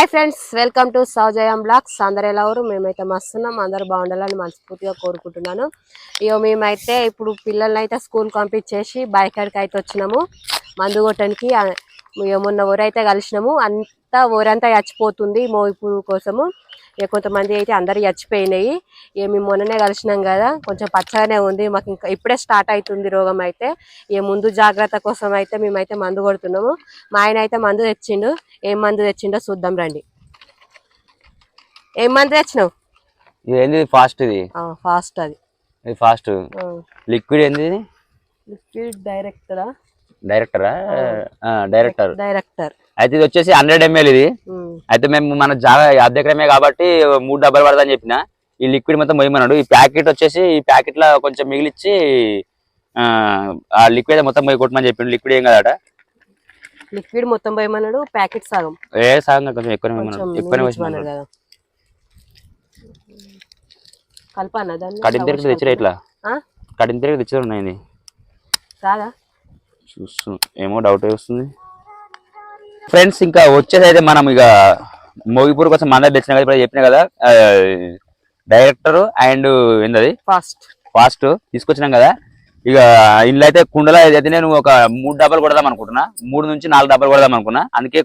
Hi friends welcome to Soujayam blogs అందరు ఎలా ఊరు మేమైతే మస్తున్నాం అందరు బాగుండాలని మనస్ఫూర్తిగా కోరుకుంటున్నాను. ఇక మేమైతే ఇప్పుడు పిల్లల్ని అయితే స్కూల్ పంపించేసి బయకాడికి అయితే వచ్చినాము. మందు కొట్టడానికి ఆ, మొన్న ఊరైతే కలిసినాము. అంతా ఊరంతా చచ్చిపోతుంది మోయిపూరు కోసము. ఇక కొంతమంది అయితే అందరు చచ్చిపోయినాయి. ఇక మేము మొన్ననే కలిసినాం కదా కొంచెం పచ్చగానే ఉంది. మాకు ఇంకా ఇప్పుడే స్టార్ట్ అవుతుంది రోగం అయితే. ఇక ముందు జాగ్రత్త కోసం అయితే మేమైతే మందు కొడుతున్నాము. మా ఆయన అయితే మందు తెచ్చిండు. ఏం మందు తెచ్చిండో చూద్దాం రండి. ఏం మందు తెచ్చినావు? ఇది ఏంది ఫాస్ట్ ఇది. ఫాస్ట్ అది. ఇది ఫాస్ట్. లిక్విడ్ ఏంది లిక్విడ్ డైరెక్టరా? డైరెక్టరా? డైరెక్టర్. డైరెక్టర్. అయితే ఇది వచ్చేసి హండ్రెడ్ ఎంఎల్ ఇది. అయితే మేము మన జాగా అద్దెకరమే కాబట్టి మూడు డబ్బాలు పడదని చెప్పిన. ఈ లిక్విడ్ మొత్తం మొయ్యమన్నాడు ఈ ప్యాకెట్ వచ్చేసి ఈ ప్యాకెట్లో కొంచెం మిగిలిచ్చి ఆ, లిక్విడ్ మొత్తం పోయి కొట్టమని చెప్పిండు. లిక్విడ్ ఏం కదట? లిక్విడ్ మొత్తం పోయమన్నాడు ప్యాకెట్ సగం. ఏ సాగం కొంచెం పోయమన్నాడు పోయమన్నాడు కదా. కలపన్నా దాన్ని? కడిన తెచ్చిరా ఇట్లా? కడిన తిరిగి తెచ్చిరా ఉన్నాయి రాదా? చూస్తు ఏమో డౌట్ వస్తుంది. ఫ్రెండ్స్ ఇంకా వచ్చేది అయితే మనం ఇక మోగిపూర్ కోసం దగ్గర తెచ్చిన కదా ఇప్పుడు చెప్పిన కదా డైరెక్టర్ అండ్ ఏంటది ఫాస్ట్ ఫాస్ట్ తీసుకొచ్చినాం కదా. ఇక ఇంట్లో అయితే కుండలో అయితే నేను ఒక మూడు డబ్బాలు కొడదాం అనుకుంటున్నా మూడు నుంచి నాలుగు డబ్బాలు కొడదాం అనుకున్నా. అందుకే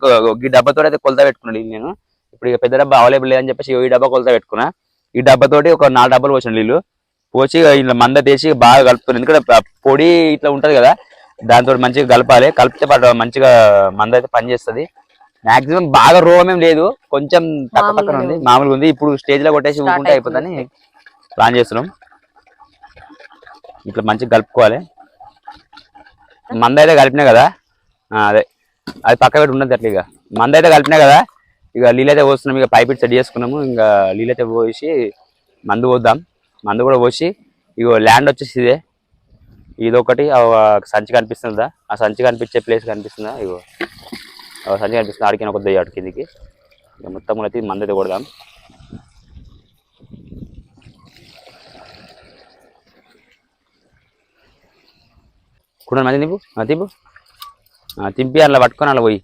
ఈ డబ్బాతో అయితే కొలత పెట్టుకున్నాను ఇది నేను. ఇప్పుడు ఇక పెద్ద డబ్బా అవైలబుల్ లేదని చెప్పేసి ఈ డబ్బా కొలత పెట్టుకున్నా. ఈ డబ్బాతోటి ఒక నాలుగు డబ్బాలు పోసిన నీళ్ళు పోసి ఇలా మంద తీసి బాగా కలుపుతున్నాను ఎందుకంటే పొడి ఇట్లా ఉంటది కదా దాంతో మంచిగా కలపాలి. కలిపితే పాటు మంచిగా మంద అయితే పనిచేస్తుంది మాక్సిమం బాగా రోగం ఏం లేదు. కొంచెం తక్కువ పక్కన ఉంది. మామూలుగా ఉంది. ఇప్పుడు స్టేజ్లో కొట్టేసి ఊరుకుంటే అయిపోతుందని ప్లాన్ చేస్తున్నాం. ఇట్లా మంచిగా కలుపుకోవాలి. మంద అయితే కలిపినా కదా? అదే. అది పక్క పెట్టి ఉన్నది అట్లా ఇక. మంద అయితే కలిపినా కదా? ఇక నీళ్ళైతే పోస్తున్నాం. ఇక పైప్ సెట్ చేసుకున్నాము. ఇంకా నీళ్ళైతే పోసి మందు పోద్దాం. మందు కూడా పోసి ఇగో ల్యాండ్ వచ్చేసి ఇదే. ఇదొకటి సంచి కనిపిస్తుందా? ఆ సంచి కనిపించే ప్లేస్ కనిపిస్తుందా? ఇగో. ఆ సంచి కనిపిస్తుంది ఆడికి ఒక దయ్యాడు కిందికి. ఇక మొత్తం అయితే మందది కొడదాం. కూడా మంది తింపు. తింపు తింపి అలా పట్టుకొని అలా పోయి.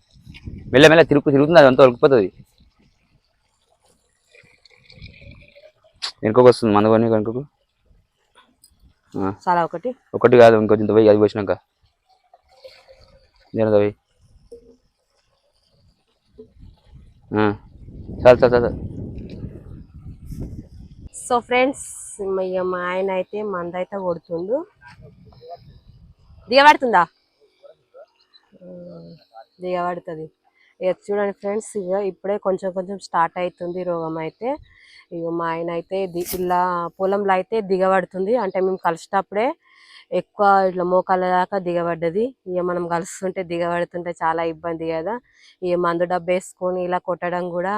మెల్ల మెల్ల తిరుగు తిరుగుతుంది అది అంతా ఉరికిపోతుంది. వెనుకకు వస్తుంది మందు కొని వెనుకకు. చాలా ఒకటి. ఒకటి కాదు ఇంకొంచెం పోయి అది పోసినాక. నేను పోయి. చాలు చాలు చాలు సో ఫ్రెండ్స్ మా ఆయన అయితే మంద అయితే కొడుతుండు. దిగబడుతుందా? దిగబడుతుంది. చూడండి ఫ్రెండ్స్ ఇక ఇప్పుడే కొంచెం కొంచెం స్టార్ట్ అవుతుంది రోగం అయితే. ఇక మా ఆయన అయితే ది- ఇలా పొలంలో అయితే దిగబడుతుంది. అంటే మేము కలిసేటప్పుడే ఎక్కువ ఇట్లా మోకాళ్ళ దాకా దిగబడ్డది. ఇక మనం కలుస్తుంటే దిగబడుతుంటే చాలా ఇబ్బంది కదా. ఇక మందు డబ్బు వేసుకొని ఇలా కొట్టడం కూడా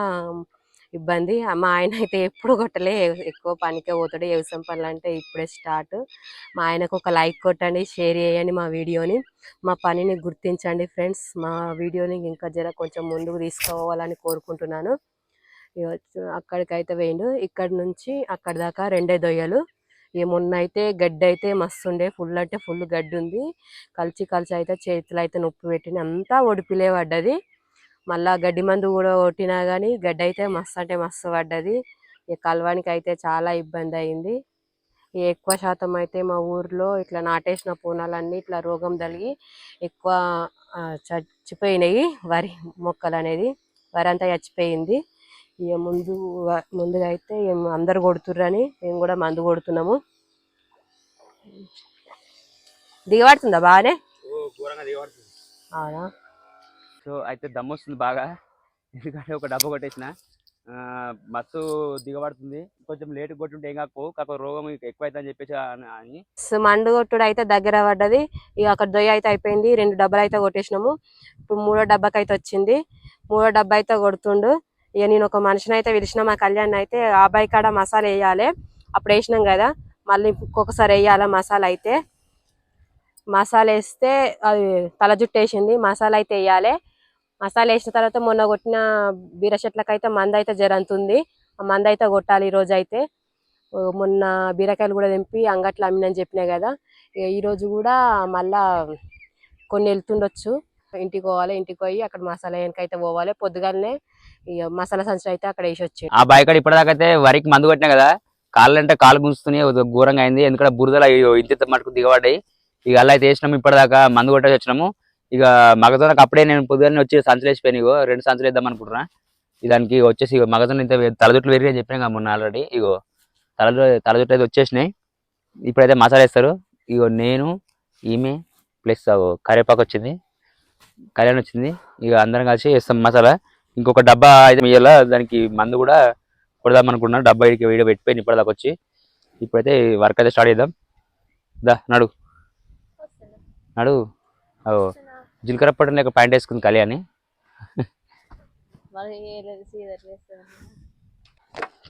ఇబ్బంది. మా ఆయన అయితే ఎప్పుడు కొట్టలే. ఎక్కువ పనికే పోతాడు. వ్యవసాయం పనులు అంటే ఇప్పుడే స్టార్ట్. మా ఆయనకు ఒక లైక్ కొట్టండి షేర్ చేయండి మా వీడియోని. మా పనిని గుర్తించండి ఫ్రెండ్స్. మా వీడియోని ఇంకా జర కొంచెం ముందుకు తీసుకోవాలని కోరుకుంటున్నాను. అక్కడికైతే వేయండు. ఇక్కడ నుంచి అక్కడి దాకా రెండే దొయ్యలు. ఏమున్న మొన్న అయితే గడ్డి అయితే మస్తు ఉండే ఫుల్ అంటే ఫుల్ గడ్డి ఉంది కలిసి కలిసి అయితే చేతులు అయితే నొప్పి పెట్టిన అంతా ఒడిపిలే పడ్డది. మళ్ళా గడ్డి మందు కూడా కొట్టినా కానీ గడ్డి అయితే మస్తు అంటే మస్తు పడ్డది. ఇక కలవానికి అయితే చాలా ఇబ్బంది అయింది. ఎక్కువ శాతం అయితే మా ఊర్లో ఇట్లా నాటేసిన పూనాలన్నీ ఇట్లా రోగం తగిలి ఎక్కువ చచ్చిపోయినాయి వరి మొక్కలు అనేది. వరి అంతా చచ్చిపోయింది. ఇక ముందు ముందుగా అయితే అందరు కొడుతుర్రని మేము కూడా మందు కొడుతున్నాము. దిగబడుతుందా బాగానే? అవునా? సో అయితే దమ్ము వస్తుంది బాగా. ఎందుకంటే ఒక డబ్బా కొట్టేసిన. ఆ, మత్తు దిగబడుతుంది. కొంచెం లేట్ కొట్టుంటే ఏం కాకు కాకపోతే రోగం ఎక్కువైతే ఎక్కువ చెప్పేసి అని- మండు కొట్టుడు అయితే దగ్గర పడ్డది. ఇక అక్కడ దొయ్య అయితే అయిపోయింది. రెండు డబ్బాలు అయితే కొట్టేసినాము. ఇప్పుడు మూడో డబ్బాకి అయితే వచ్చింది. మూడో డబ్బా అయితే కొడుతుండు. ఇక నేను ఒక మనిషిని అయితే పిలిచిన మా కళ్యాణ్ అయితే ఆ అబ్బాయి కాడ మసాలా వేయాలి. అప్పుడు వేసినాం కదా. మళ్ళీ ఇంకొకసారి వేయాలి మసాలా అయితే. మసాలా వేస్తే అది తల జుట్టు వేసింది. మసాలా అయితే వేయాలి. మసాలా వేసిన తర్వాత మొన్న కొట్టిన బీర చెట్లకైతే మంద అయితే జరంతుంది. ఆ మంద అయితే కొట్టాలి ఈ అయితే మొన్న బీరకాయలు కూడా తెంపి అంగట్లో అమ్మినని చెప్పినా కదా. ఇక కూడా మళ్ళా కొన్ని వెళ్తుండొచ్చు. ఇంటికి పోవాలి ఇంటికి పోయి అక్కడ మసాలా వెనకైతే పోవాలి. పొద్దుగాలనే ఇక మసాలా సంచులు అయితే అక్కడ వేసి వచ్చి ఆ బాయికాడ ఇప్పటిదాకా అయితే వరికి మందు కొట్టినా కదా కాళ్ళు అంటే కాలు గుంజుతున్నాయి ఘోరంగా అయింది. ఎందుకంటే బురదలు అయ్యో ఇంత మటుకు దిగబడ్డాయి. ఇక అలా అయితే వేసినాము ఇప్పటిదాకా మందు కొట్టేసి వచ్చినాము. ఇక మగజొన్నకు అప్పుడే నేను పొద్దున్నే వచ్చి సంచులు వేసిపోయినా ఇగో రెండు సంచులు వేద్దాం అనుకుంటున్నా. దానికి వచ్చేసి ఇగో మగజొన్న ఇంత తలజుట్లు పెరిగి చెప్పాను కదా మొన్న ఆల్రెడీ. ఇగో తల తలజుట్లు అయితే వచ్చేసినాయి. ఇప్పుడైతే మసాలా వేస్తారు. ఇగో నేను ఈమె ప్లస్ కరివేపాకు వచ్చింది. కళ్యాణ్ వచ్చింది. ఇక అందరం కలిసి వేస్తాం మసాలా. ఇంకొక డబ్బా అయితే ఇయ్యాల దానికి మందు కూడా కొడదాం అనుకుంటున్నాను డబ్బా ఇడికి వీడియో పెట్టిపోయింది ఇప్పటిదాకా వచ్చి. ఇప్పుడైతే వర్క్ అయితే స్టార్ట్ చేద్దాం. దా నడు. నడు. ఓ జీలకర్ర పట్టం లేక ప్యాంట్ వేసుకుంది కళ్యాణి.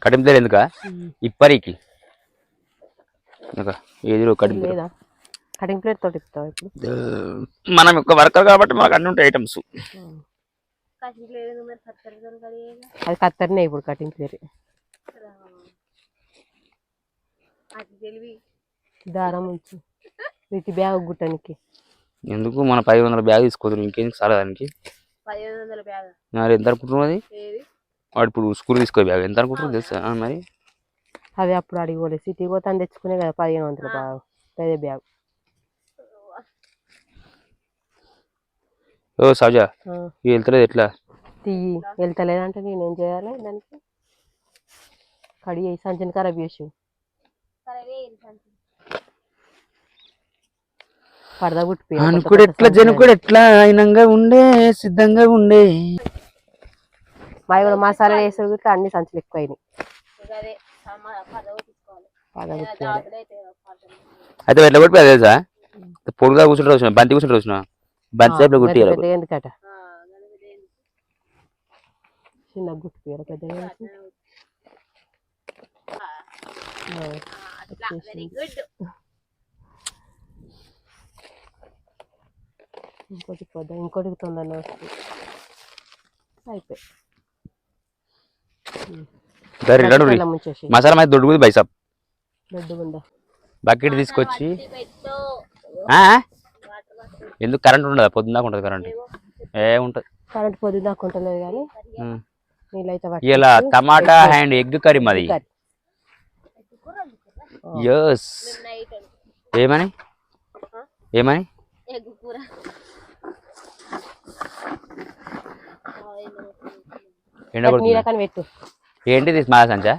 కటింపులేరు ఎందుక? ఇప్పరికి. ఏది లేదా? కటింగ్ ప్లేట్ తోటి ఇస్తావు ఇప్పుడు? మనం ఒక వర్కర్ కాబట్టి మనకు అన్ని ఉంటాయి ఐటమ్స్. అది కత్తరినే ఇప్పుడు కటింగ్ ప్లేట్. దారం ఉంచు. వీటి బ్యాగ్ గుట్టనికి. ఎందుకు? మన పది వందల బ్యాగ్ తీసుకోవచ్చు ఇంకేం చాలా దానికి మరి ఎంత అనుకుంటున్నావు అది? వాడు ఇప్పుడు స్కూల్ తీసుకో బ్యాగ్. ఎంత అనుకుంటున్నావు తెలుసా? మరి? అది అప్పుడు అడిగి పోలే. సిటీ పోతే అని తెచ్చుకునే కదా పదిహేను వందల బ్యాగ్. పెద్ద బ్యాగ్. ఓ ఇవి వెళ్తలేదు ఎట్లా? తీయి వెళ్తలేదంటే నేనేం చేయాలి దానికి? కడిగి సంచిని ఖరాబ్ చేసి సరే ఇది సంచి. పడదా గుట్టి అనుకుడు ఎట్లా జనుకుడు ఎట్లా అయినంగా ఉండే సిద్ధంగా ఉండే. మా కూడా మసాలా గుట్ట అన్ని సంచులు ఎక్కువ అయినాయి అదే గుట్టి అయితే ఎట్లా కొట్టిపోయా తెలుసా? పొడుగా కూర్చుంటే వచ్చిన బంతి కూర్చుంటే వచ్చిన. బంతి సేపులో కుట్టి పెద్ద ఎందుకట? చిన్న గుట్టి పేర పెద్ద ఆ, అట్లా. వెరీ గుడ్ ఇంకోటి పోదా? ఇంకోటి తొందరగా వస్తుంది. అయిపోయి. మసాలా మీద బైసాబ్ లడ్డు ఉందా? బకెట్ తీసుకొచ్చి. ఎందుకు కరెంట్ ఉండదా? పొద్దున్న దాకా ఉంటుంది కరెంట్. ఏ ఉంటుంది. కరెంట్ పొద్దు దాకా ఉంటలేదు కానీ ఇలా టమాటా అండ్ ఎగ్ కర్రీ మాది. కర్రీ. ఎస్ ఏమని? ఏమని? కానీ పెట్టు. ఏంటిది మా సంచా?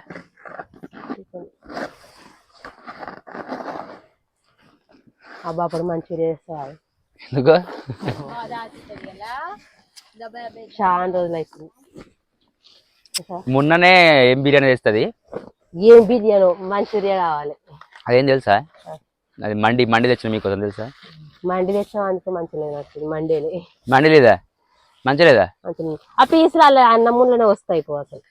అబ్బా అప్పుడు చేస్తారు ఎందుకు? చాలా రోజులు అవుతుంది? మొన్ననే ఏం బిర్యానీ చేస్తుంది? ఏం బిర్యానీ మంచూరియా కావాలి. అదేం తెలుసా? అది మండి మండి తెచ్చిన మీకోసం తెలుసా? మండి తెచ్చాం అందుకే మంచిగా లేదు నాకు మండేలే. మండి లేదా? మంచి లేదా. మంచిగా ఆ పీసులు అలా అన్నములోనే వస్తాయి పో అసలు.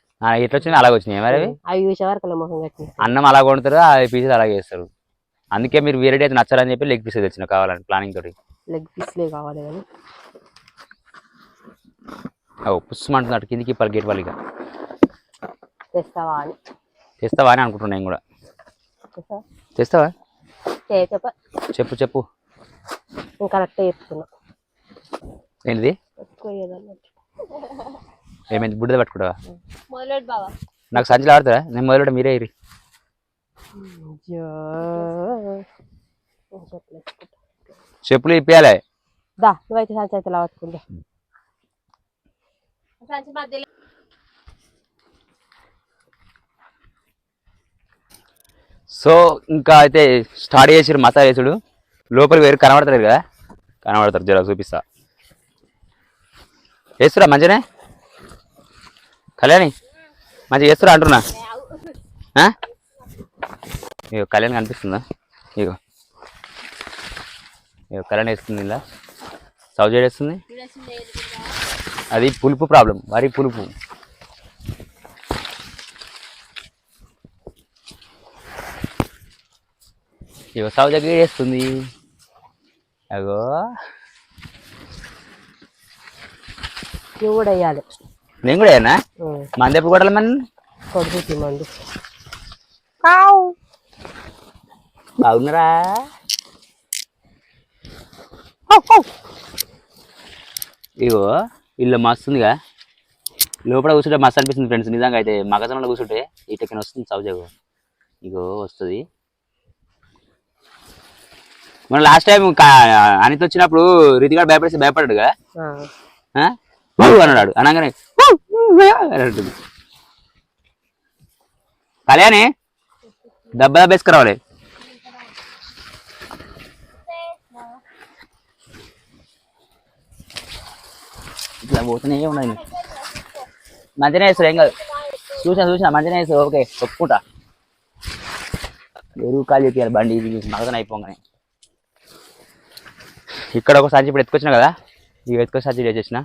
ఎట్లా అలాగ వచ్చినాయి మరి అవి? చూసే వరకు మొహం అన్నం అలా వండుతారు ఆ పీసెస్ అలాగే చేస్తారు అందుకే మీరు వేరే అయితే నచ్చారని చెప్పి లెగ్ పీసెస్ తెచ్చిన కావాలని ప్లానింగ్ తోటి. లెగ్ పీస్లే కావాలి కానీ ఓ పుష్మంటున్నట్టు కిందికి పలు గేట్ వాళ్ళకి తెస్తావా అని. తెస్తావా అని అనుకుంటున్నాను నేను కూడా. తెస్తావా? చెప్పు చెప్పు. నేను కరెక్ట్గా చెప్తున్నా. ఏంటిది? ఎక్కువ ఏదన్నట్టు. ఏమైంది? బుడ్డది పట్టుకుంటావా బావా. నాకు సంచులు ఆడుతారా నేను మొదలు మీరే ఇరి. చెప్పులు. ఇప్పియాలి. దా నువ్వైతే సంచి అయితే సంచి మధ్యలో. సో ఇంకా అయితే స్టార్ట్ చేసారు మసాలా వేసుడు లోపలికి వేరు కనబడతారు కదా? కనబడతారు జర చూపిస్తా. వేస్తురా మంచిగానే? కళ్యాణి మంచిగా చేస్తురా అంటున్నా. ఇగో కళ్యాణ్ కనిపిస్తుందా? ఇగో. ఇగో కళ్యాణ్ వేస్తుంది ఇలా? సౌజీ వేస్తుంది అది పులుపు ప్రాబ్లం వరి పులుపు. ఇగో సౌజ వేస్తుంది అగో. నువ్వు కూడా వేయాలి? నేను కూడా ఏనా మంది ఎప్పుడు కొట్టాలి మన మంది. బాగున్నారా ఇగో ఇల్లు మస్తుందిగా. లోపల కూర్చుంటే మస్తు అనిపిస్తుంది ఫ్రెండ్స్. నిజంగా అయితే మగజనంలో కూర్చుంటే ఈ టెక్న వస్తుంది సౌజగు ఇగో వస్తుంది. మన లాస్ట్ టైం అనిత వచ్చినప్పుడు రీతిగా భయపడేసి భయపడ్డాడు కదా. అన్నాడు అనగానే అంటుంది. కళ్యాణి దెబ్బ వేసుకురావాలి ఇట్లా పోతూనే ఉన్నాయి మంచిగా వేస్తారు ఏం కాదు. చూసా చూసా మంచిగా వేస్తారు ఓకే ఒప్పుకుంటా. ఎరువు కాలు చెప్పాలి బండి ఇది మగదన అయిపోగానే. ఇక్కడ ఒక సంచి ఇప్పుడు ఎత్తుకొచ్చిన కదా? ఇక ఎత్తుకొచ్చి సంచి చేసేసిన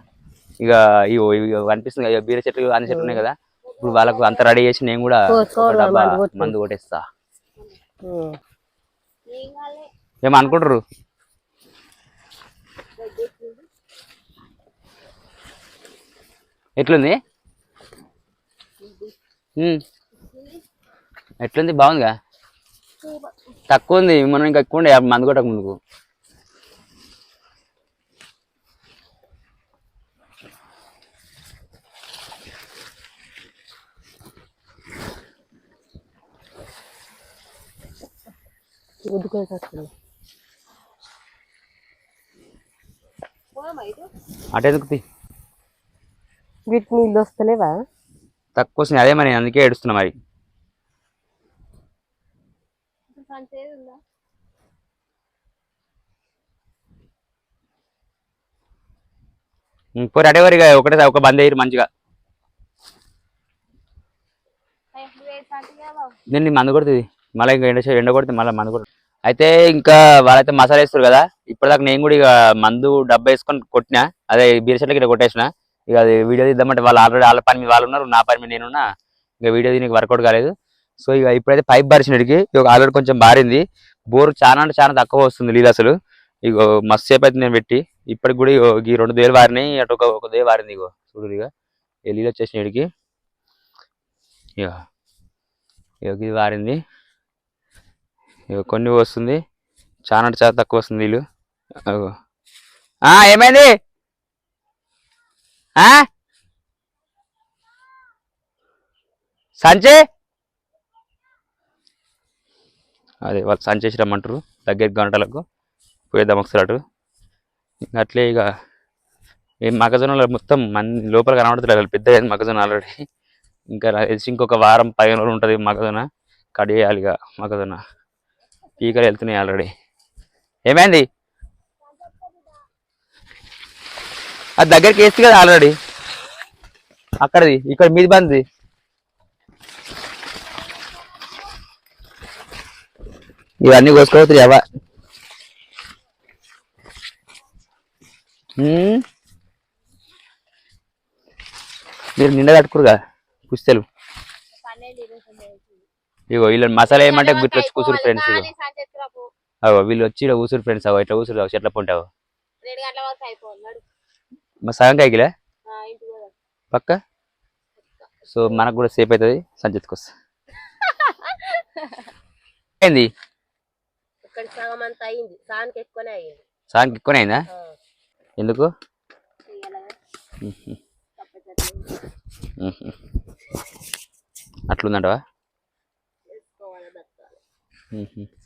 ఇక ఇగో ఇవి కనిపిస్తుంది కదా, బీర చెట్లు అన్ని చెట్లు ఉన్నాయి కదా? ఇప్పుడు వాళ్ళకు అంత రెడీ చేసి నేను కూడా మందు కొట్టు. మందు కొట్టేస్తా. ఉమ్. ఏం కాలే ఏమో అనుకుంటారు ఎట్లుంది. ఎట్లుంది బాగుందిగా తక్కువ ఉంది మనం ఇంకా ఎక్కువ ఉండే మందు కొట్టక ముందుకు. గుద్దుకొని పోదామా ఇటు అటు ఎందుకు తీ? వీటికి నీళ్ళు వస్తలేవా? తక్కువ వస్తుంది అదే మరి అందుకే ఏడుస్తున్నా మరి. ఇప్పుడు సంచి ఏది ఉందా పోయి అటే వరిగా ఒకటే ఒక బంద్ అయ్యారు మంచిగా. దీన్ని మందు కొడుతుంది? మళ్ళీ ఇంకా ఎండ ఎండ కొడితే మళ్ళీ మందు కూడా అయితే ఇంకా వాళ్ళైతే మసాలా వేస్తారు కదా ఇప్పటిదాకా నేను కూడా ఇక మందు డబ్బా వేసుకొని కొట్టినా అదే బీర్ చెట్లకి ఇట్లా కొట్టేసిన. ఇక అది వీడియో తీద్దామంటే వాళ్ళు ఆల్రెడీ వాళ్ళ పని మీద వాళ్ళు ఉన్నారు నా పని మీద నేనున్నా ఇంకా వీడియో దీనికి వర్కౌట్ కాలేదు. సో ఇక ఇప్పుడైతే పైప్ బారిసినడికి ఇక ఆల్రెడీ కొంచెం బారింది. బోర్ చాలా అంటే చాలా తక్కువ వస్తుంది నీళ్ళు అసలు. ఇక మస్తు సేపు అయితే నేను పెట్టి ఇప్పటికి కూడా ఈ రెండు దేలు వారినాయి అటు ఒక ఒక దే వారింది ఇగో చూడు ఇక. ఈ నీళ్ళు వచ్చేసిన ఇక ఇక ఇది వారింది. కొన్ని వస్తుంది చాలా అంటే చాలా తక్కువ వస్తుంది వీళ్ళు. ఏమైంది? సంచే? అదే వాళ్ళు సంచేసి రమ్మంటారు దగ్గర గంటలకు. పోయేద్దాం ఒకసారి అటు. ఇంకా అట్లే ఇక ఈ మగజొన్నలు మొత్తం మంది లోపల కనబడుతుంది పెద్ద మగజొన్న ఆల్రెడీ. ఇంకా ఇంకొక వారం పదిహేను రోజులు ఉంటుంది మగజొన్న కడియాలి ఇక మగజొన్న పీకలు వెళ్తున్నాయి ఆల్రెడీ. ఏమైంది? అది దగ్గరికి వేస్తే కదా ఆల్రెడీ. అక్కడది ఇక్కడ మీది బంది ఇవన్నీ కోసుకోవచ్చు ఎవ మీరు నిండా కట్టుకురుగా పుస్తలు. ఇగో వీళ్ళని మసాలా ఏమంటే గుర్తు వచ్చి కూసురు ఫ్రెండ్స్ ఇగో. అవో వీళ్ళు వచ్చి ఇక్కడ కూసురు ఫ్రెండ్స్ అవో ఇట్లా కూసురు అవు చెట్ల పొంటావు. మా సగం కాయకిలే. పక్క? సో మనకు కూడా సేఫ్ అవుతుంది ఏంది? సగం అంతా అయింది సానికి ఎక్కువనే అయిందా? ఎందుకు. అట్లుందంటవా? Mm-hmm.